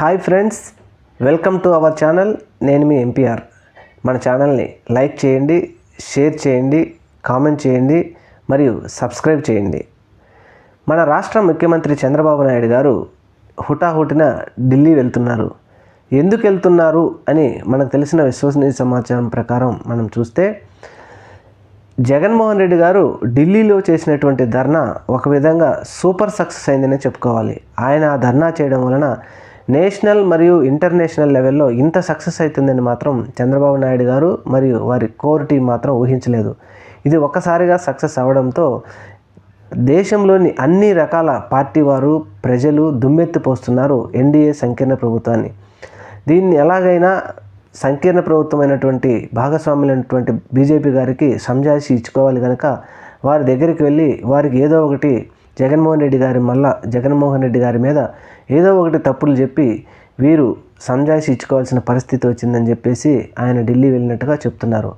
Hi friends welcome to our channel. నేను మీ MPR మన ఛానల్ని లైక్ చేయండి షేర్ చేయండి కామెంట్ చేయండి మరియు సబ్స్క్రైబ్ చేయండి. మన రాష్ట్ర ముఖ్యమంత్రి చంద్రబాబు నాయుడు గారు హుటాహుటిన ఢిల్లీ వెళ్తున్నారు. ఎందుకు వెళ్తున్నారు అని మనకు తెలిసిన విశ్వసనీయ సమాచారం ప్రకారం మనం చూస్తే జగన్మోహన్ రెడ్డి గారు ఢిల్లీలో చేసినటువంటి ధర్నా ఒక విధంగా సూపర్ సక్సెస్ అయిందనే చెప్పుకోవాలి. ఆయన ఆ ధర్నా చేయడం వలన నేషనల్ మరియు ఇంటర్నేషనల్ లెవెల్లో ఇంత సక్సెస్ అవుతుందని మాత్రం చంద్రబాబు నాయుడు గారు మరియు వారి కోర్ టీం మాత్రం ఊహించలేదు. ఇది ఒక్కసారిగా సక్సెస్ అవడంతో దేశంలోని అన్ని రకాల పార్టీ వారు ప్రజలు దుమ్మెత్తిపోస్తున్నారు ఎన్డీఏ సంకీర్ణ ప్రభుత్వాన్ని. దీన్ని ఎలాగైనా సంకీర్ణ ప్రభుత్వమైనటువంటి భాగస్వాములైనటువంటి బీజేపీ గారికి సంజాయిషి ఇచ్చుకోవాలి కనుక వారి దగ్గరికి వెళ్ళి వారికి ఏదో ఒకటి జగన్మోహన్ రెడ్డి గారి మళ్ళా జగన్మోహన్ రెడ్డి గారి మీద ఏదో ఒకటి తప్పులు చెప్పి వీరు సంజాయిషి ఇచ్చుకోవాల్సిన పరిస్థితి వచ్చిందని చెప్పేసి ఆయన ఢిల్లీ వెళ్ళినట్టుగా చెప్తున్నారు.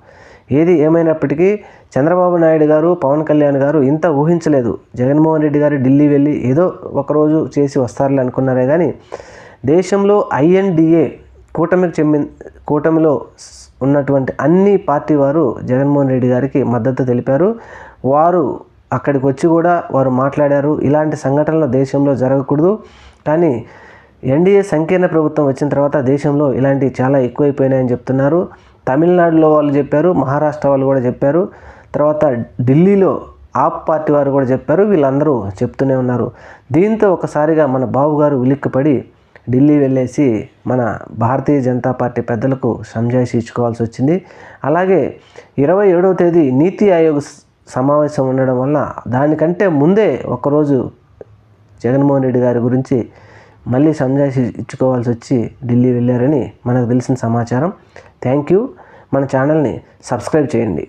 ఏది ఏమైనప్పటికీ చంద్రబాబు నాయుడు గారు పవన్ కళ్యాణ్ గారు ఇంత ఊహించలేదు. జగన్మోహన్ రెడ్డి గారు ఢిల్లీ వెళ్ళి ఏదో ఒకరోజు చేసి వస్తారులే అనుకున్నారే కానీ దేశంలో ఐఎన్డిఏ కూటమికి చెంది కూటమిలో ఉన్నటువంటి అన్ని పార్టీ వారు జగన్మోహన్ రెడ్డి గారికి మద్దతు తెలిపారు. వారు అక్కడికి వచ్చి కూడా వారు మాట్లాడారు. ఇలాంటి సంఘటనలు దేశంలో జరగకూడదు. కానీ ఎన్డీఏ సంకీర్ణ ప్రభుత్వం వచ్చిన తర్వాత దేశంలో ఇలాంటివి చాలా ఎక్కువైపోయినాయని చెప్తున్నారు. తమిళనాడులో వాళ్ళు చెప్పారు మహారాష్ట్ర వాళ్ళు కూడా చెప్పారు. తర్వాత ఢిల్లీలో ఆప్ పార్టీ వారు కూడా చెప్పారు. వీళ్ళందరూ చెప్తూనే ఉన్నారు. దీంతో ఒకసారిగా మన బాబు గారు ఉలిక్కిపడి ఢిల్లీ వెళ్ళేసి మన భారతీయ జనతా పార్టీ పెద్దలకు సంజాయిషి ఇచ్చుకోవాల్సి వచ్చింది. అలాగే ఇరవై ఏడవ తేదీ నీతి ఆయోగ్ సమావేశం ఉండడం వల్ల దానికంటే ముందే ఒకరోజు జగన్మోహన్ రెడ్డి గారి గురించి మళ్ళీ సంజాయిషి ఇచ్చుకోవాల్సి వచ్చి ఢిల్లీ వెళ్ళారని మనకు తెలిసిన సమాచారం. Thank you. మన ఛానల్ని సబ్స్క్రైబ్ చేయండి.